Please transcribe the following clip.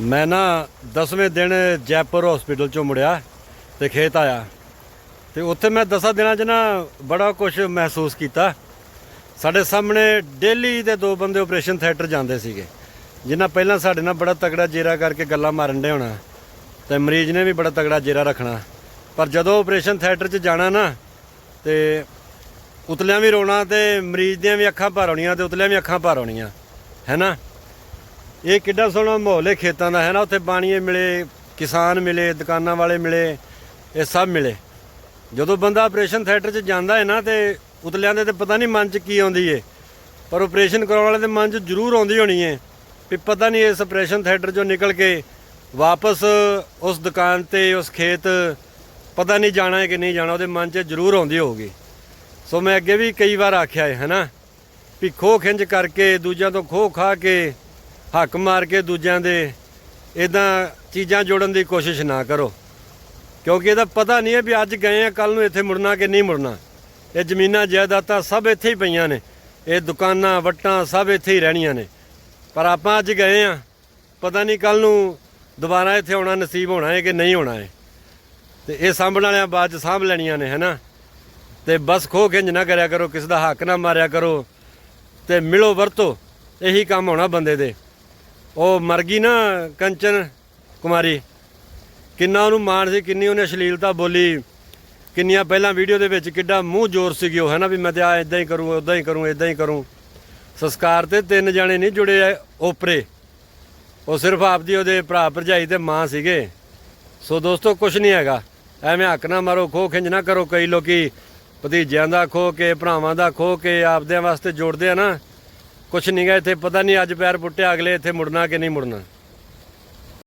ਮੈਂ ਨਾ 10ਵੇਂ ਦਿਨ ਜੈਪੁਰ ਹਸਪੀਟਲ ਚੋਂ ਮੁੜਿਆ ਤੇ ਖੇਤ ਆਇਆ। ਤੇ ਉੱਥੇ ਮੈਂ 10 ਦਿਨਾਂ 'ਚ ਨਾ ਬੜਾ ਕੁਝ ਮਹਿਸੂਸ ਕੀਤਾ। ਸਾਡੇ ਸਾਹਮਣੇ ਡੇਲੀ ਦੇ ਦੋ ਬੰਦੇ ਆਪਰੇਸ਼ਨ ਥੀਏਟਰ ਜਾਂਦੇ ਸੀਗੇ, ਜਿਨ੍ਹਾਂ ਪਹਿਲਾਂ ਸਾਡੇ ਨਾਲ ਬੜਾ ਤਗੜਾ ਜੇਰਾ ਕਰਕੇ ਗੱਲਾਂ ਮਾਰਨ ਦੇ ਹੋਣਾ ਤੇ ਮਰੀਜ਼ ਨੇ ਵੀ ਬੜਾ ਤਗੜਾ ਜੇਰਾ ਰੱਖਣਾ। ਪਰ ਜਦੋਂ ਆਪਰੇਸ਼ਨ ਥੀਏਟਰ 'ਚ ਜਾਣਾ ਨਾ ਤੇ ਉਤਲਿਆਂ ਵੀ ਰੋਣਾ ਤੇ ਮਰੀਜ਼ ਦੀਆਂ ਵੀ ਅੱਖਾਂ ਭਰ ਆਉਣੀਆਂ ਤੇ ਉਤਲਿਆਂ ਵੀ ਅੱਖਾਂ ਭਰ ਆਉਣੀਆਂ ਹੈਨਾ ਇਹ ਕਿੱਡਾ ਸੋਹਣਾ ਮਾਹੌਲ ਹੈ ਖੇਤਾਂ ਦਾ, ਹੈ ਨਾ? ਉੱਥੇ ਬਾਣੀਏ ਮਿਲੇ, ਕਿਸਾਨ ਮਿਲੇ, ਦੁਕਾਨਾਂ ਵਾਲੇ ਮਿਲੇ, ਇਹ ਸਭ ਮਿਲੇ। ਜਦੋਂ ਬੰਦਾ ਆਪਰੇਸ਼ਨ ਥੀਏਟਰ 'ਚ ਜਾਂਦਾ ਹੈ ਨਾ ਤੇ ਉਤਲਿਆਂ ਦੇ ਤੇ ਪਤਾ ਨਹੀਂ ਮਨ 'ਚ ਕੀ ਆਉਂਦੀ ਏ, ਪਰ ਆਪਰੇਸ਼ਨ ਕਰਾਉਣ ਵਾਲੇ ਦੇ ਮਨ 'ਚ ਜ਼ਰੂਰ ਆਉਂਦੀ ਹੋਣੀ ਏ ਵੀ ਪਤਾ ਨਹੀਂ ਇਸ ਆਪਰੇਸ਼ਨ ਥੀਏਟਰ 'ਚੋਂ ਨਿਕਲ ਕੇ ਵਾਪਸ ਉਸ ਦੁਕਾਨ ਤੇ, ਉਸ ਖੇਤ ਪਤਾ ਨਹੀਂ ਜਾਣਾ ਹੈ ਕਿ ਨਹੀਂ ਜਾਣਾ, ਉਹਦੇ ਮਨ 'ਚ ਜ਼ਰੂਰ ਆਉਂਦੀ ਹੋਊਗੀ। ਸੋ ਮੈਂ ਅੱਗੇ ਵੀ ਕਈ ਵਾਰ ਆਖਿਆ ਹੈ ਹਨਾ ਵੀ ਖੋਹ ਖਿੰਜ ਕਰਕੇ, ਦੂਜਿਆਂ ਤੋਂ ਖੋਹ ਖਾ ਕੇ ਹੱਕ ਮਾਰ ਕੇ ਦੂਜਿਆਂ ਦੇ ਇਦਾਂ ਚੀਜ਼ਾਂ ਜੋੜਨ ਦੀ ਕੋਸ਼ਿਸ਼ ਨਾ ਕਰੋ। ਕਿਉਂਕਿ ਇਹਦਾ ਪਤਾ ਨਹੀਂ ਹੈ ਵੀ ਅੱਜ ਗਏ ਆ ਕੱਲ ਨੂੰ ਇੱਥੇ ਮੁੜਨਾ ਕਿ ਨਹੀਂ ਮੁੜਨਾ। ਇਹ ਜ਼ਮੀਨਾਂ, ਜਾਇਦਾਦਾਂ ਸਭ ਇੱਥੇ ਹੀ ਪਈਆਂ ਨੇ। ਇਹ ਦੁਕਾਨਾਂ, ਵੱਟਾਂ ਸਭ ਇੱਥੇ ਹੀ ਰਹਿਣੀਆਂ ਨੇ। ਪਰ ਆਪਾਂ ਅੱਜ ਗਏ ਆ, ਪਤਾ ਨਹੀਂ ਕੱਲ ਨੂੰ ਦੁਬਾਰਾ ਇੱਥੇ ਆਉਣਾ ਨਸੀਬ ਹੋਣਾ ਹੈ ਕਿ ਨਹੀਂ ਹੋਣਾ ਹੈ। ਤੇ ਇਹ ਸਾਂਭਣ ਵਾਲਿਆਂ ਬਾਅਦ ਚ ਸਾਂਭ ਲੈਣੀਆਂ ਨੇ, ਹੈਨਾ? ਤੇ ਬਸ ਖੋ ਖਿੰਜ ਨਾ ਕਰਿਆ ਕਰੋ, ਕਿਸੇ ਦਾ ਹੱਕ ਨਾ ਮਾਰਿਆ ਕਰੋ। ਤੇ ਮਿਲੋ ਵਰਤੋ, ਇਹੀ ਕੰਮ ਹੋਣਾ ਬੰਦੇ ਦੇ। ਉਹ ਮਰ ਗਈ ਨਾ ਕੰਚਨ ਕੁਮਾਰੀ। ਕਿੰਨਾ ਉਹਨੂੰ ਮਾਣ ਸੀ, ਕਿੰਨੀ ਉਹਨੇ ਅਸ਼ਲੀਲਤਾ ਬੋਲੀ। ਕਿੰਨੀਆਂ ਪਹਿਲਾਂ ਵੀਡੀਓ ਦੇ ਵਿੱਚ ਕਿੱਡਾ ਮੂੰਹ ਜ਼ੋਰ ਸੀਗੀ ਉਹ ਹੈ ਨਾ ਵੀ ਮੈਂ ਤੇ ਆ ਇਦਾਂ ਹੀ ਕਰੂੰ ਉਦਾਂ ਹੀ ਕਰੂੰ ਇਦਾਂ ਹੀ ਕਰੂੰ। ਸੰਸਕਾਰ ਤੇ ਤਿੰਨ ਜਾਣੇ ਨਹੀਂ ਜੁੜੇ ਆ ਓਪਰੇ। ਉਹ ਸਿਰਫ ਆਪਦੀ ਉਹਦੇ ਭਰਾ ਭਰਜਾਈ ਤੇ ਮਾਂ ਸੀਗੇ। ਸੋ ਦੋਸਤੋ ਕੁਝ ਨਹੀਂ ਹੈਗਾ। ਐਵੇਂ ਹੱਕ ਨਾ ਮਾਰੋ ਖੋ ਖਿੰਜ ਨਾ ਕਰੋ ਕਈ ਲੋਕੀ। ਭਤੀਜਿਆਂ ਦਾ ਖੋ ਕੇ, ਭਰਾਵਾਂ ਦਾ ਖੋ ਕੇ, ਆਪਦਿਆਂ ਵਾਸਤੇ ਜੋੜਦੇ ਆ ਨਾ। ਕੁਛ ਨਹੀਂ ਗਾ, ਇੱਥੇ ਪਤਾ ਨਹੀਂ ਅੱਜ ਪੈਰ ਪੁੱਟਿਆ, ਅਗਲੇ ਇੱਥੇ ਮੁੜਨਾ ਕਿ ਨਹੀਂ ਮੁੜਨਾ।